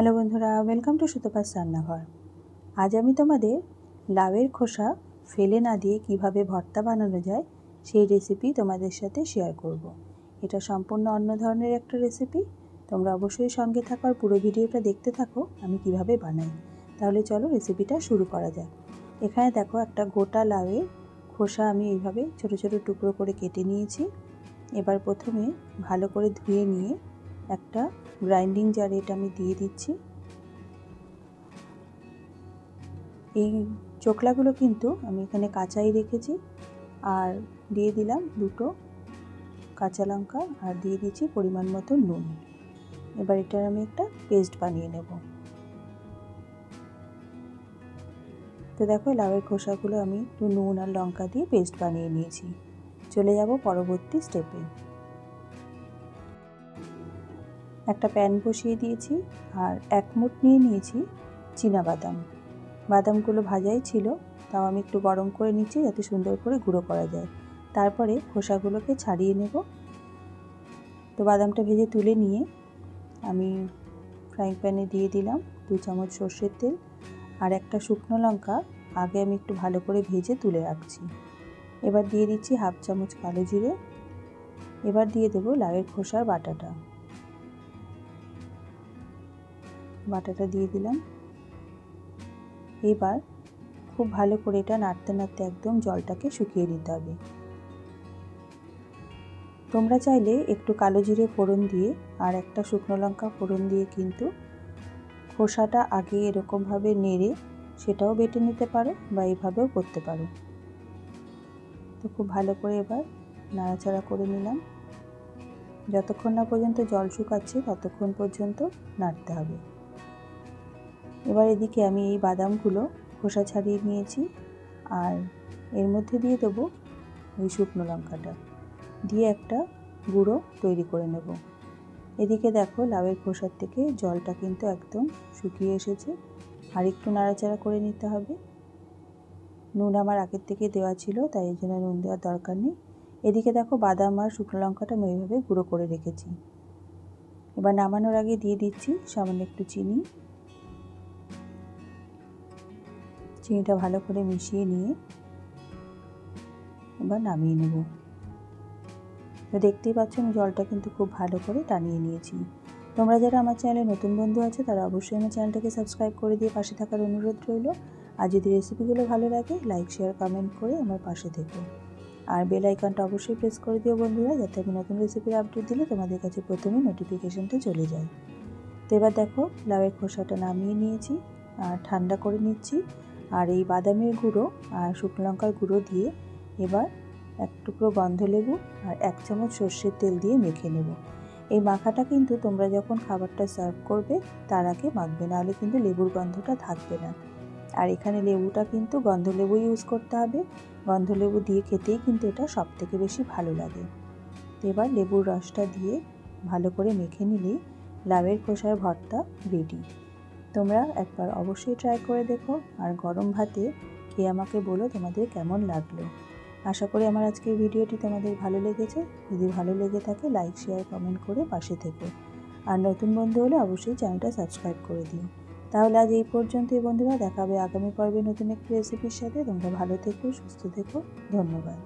Hello বন্ধুরা welcome to Sutapa's রান্নাঘর। আজ আমি তোমাদের লাউয়ের খোসা ফেলে না দিয়ে কীভাবে ভর্তা বানানো যায় সেই রেসিপি তোমাদের সাথে শেয়ার করব। এটা সম্পূর্ণ অন্য ধরনের একটা রেসিপি তোমরা অবশ্যই সঙ্গে থাকার পুরো ভিডিওটা দেখতে থাকো, আমি কীভাবে বানাই। তাহলে চলো রেসিপিটা শুরু করা যাক। এখানে দেখো একটা গোটা লাউয়ের খোসা আমি এইভাবে ছোট ছোট টুকরো করে কেটে নিয়েছি। এবার প্রথমে ভালো করে ধুয়ে নিয়ে একটা গ্রাইন্ডিং জারে এটা আমি দিয়ে দিচ্ছি। এই চোকলাগুলো কিন্তু আমি এখানে কাঁচাই রেখেছি আর দিয়ে দিলাম দুটো কাঁচা লঙ্কা আর দিয়ে দিচ্ছি পরিমাণ মতো নুন। এবার এটার আমি একটা পেস্ট বানিয়ে নেব। তো দেখো লাউয়ের খোসাগুলো আমি একটু নুন আর লঙ্কা দিয়ে পেস্ট বানিয়ে নিয়েছি। চলে যাব পরবর্তী স্টেপে। একটা প্যান বসিয়ে দিয়েছি আর এক মুঠ নিয়ে নিয়েছি বাদাম। বাদামগুলো ভাজাই ছিল, তাও আমি একটু গরম করে নিচ্ছি যাতে সুন্দর করে গুঁড়ো করা যায়। তারপরে খোসাগুলোকে ছাড়িয়ে নেব। তো বাদামটা ভেজে তুলে নিয়ে আমি ফ্রাইং প্যানে দিয়ে দিলাম দু চামচ সর্ষের তেল আর একটা শুকনো লঙ্কা আগে আমি একটু ভালো করে ভেজে তুলে রাখছি। এবার দিয়ে দিচ্ছি হাফ চামচ কালো জিরে। এবার দিয়ে দেবো লাউয়ের খোসার বাটাটা। বাটাটা দিয়ে দিলাম। এবার খুব ভালো করে এটা নাড়তে নাড়তে একদম জলটাকে শুকিয়ে দিতে হবে। তোমরা চাইলে একটু কালো জিরে ফোড়ন দিয়ে আর একটা শুকনো লঙ্কা ফোড়ন দিয়ে কিন্তু খোসাটা আগে এরকমভাবে নেড়ে সেটাও বেটে নিতে পারো বা এইভাবেও করতে পারো। তো খুব ভালো করে এবার নাড়াচাড়া করে নিলাম। যতক্ষণ না পর্যন্ত জল শুকাচ্ছে ততক্ষণ পর্যন্ত নাড়তে হবে। এবার এদিকে আমি এই বাদামগুলো খোসা ছাড়িয়ে নিয়েছি আর এর মধ্যে দিয়ে দেবো ওই শুকনো লঙ্কাটা। দিয়ে একটা গুঁড়ো তৈরি করে নেব। এদিকে দেখো লাউয়ের খোসার থেকে জলটা কিন্তু একদম শুকিয়ে এসেছে। আর একটু নাড়াচাড়া করে নিতে হবে। নুন আমার আগের থেকে দেওয়া ছিল, তাই এই জন্য নুন দেওয়ার দরকার নেই। এদিকে দেখো বাদাম আর শুকনো লঙ্কাটা আমি এইভাবে গুঁড়ো করে রেখেছি। এবার নামানোর আগে দিয়ে দিচ্ছি সামান্য একটু চিনি। চিনিটা ভালো করে মিশিয়ে নিয়ে এবার নামিয়ে নেব। তো দেখতেই পাচ্ছ আমি জলটা কিন্তু খুব ভালো করে টানিয়ে নিয়েছি। তোমরা যারা আমার চ্যানেলে নতুন বন্ধু আছে, তারা অবশ্যই আমার চ্যানেলটাকে সাবস্ক্রাইব করে দিয়ে পাশে থাকার অনুরোধ রইল। আর যদি রেসিপিগুলো ভালো লাগে, লাইক, শেয়ার, কমেন্ট করে আমার পাশে থেকো। আর বেল আইকনটা অবশ্যই প্রেস করে দিও বন্ধুরা, যাতে আমি নতুন রেসিপির আপডেট দিলে তোমাদের কাছে প্রথমে নোটিফিকেশানটা চলে যায়। তো এবার দেখো, লাউয়ের খোসাটা নামিয়ে নিয়েছি আর ঠান্ডা করে নিচ্ছি। আর এই বাদামের গুঁড়ো আর শুকনো লঙ্কার গুঁড়ো দিয়ে এবার এক টুকরো গন্ধ লেবু আর এক চামচ সর্ষের তেল দিয়ে মেখে নেব। এই মাখাটা কিন্তু তোমরা যখন খাবারটা সার্ভ করবে, তার আগে মাখবে, নাহলে কিন্তু লেবুর গন্ধটা থাকবে না। আর এখানে লেবুটা কিন্তু গন্ধ লেবু ইউজ করতে হবে। গন্ধ লেবু দিয়ে খেতেই কিন্তু এটা সব থেকে বেশি ভালো লাগে। তো এবার লেবুর রসটা দিয়ে ভালো করে মেখে নিলেই লাভের খোসার ভর্তা রেডি তোমরা একবার অবশ্যই ট্রাই করে দেখো। আর গরম ভাতে খেয়ে আমাকে বলো তোমাদের কেমন লাগল। আশা করি আমার আজকের ভিডিওটি তোমাদের ভালো লেগেছে। যদি ভালো লেগে থাকে লাইক শেয়ার কমেন্ট করে পাশে থেকো। আর নতুন বন্ধু হলে অবশ্যই চ্যানেলটা সাবস্ক্রাইব করে দিও। তাহলে আজ এই পর্যন্তই বন্ধুরা, দেখাবে আগামী পর্বে নতুন একটি রেসিপির সাথে। তোমরা ভালো থেকো, সুস্থ থেকো। ধন্যবাদ।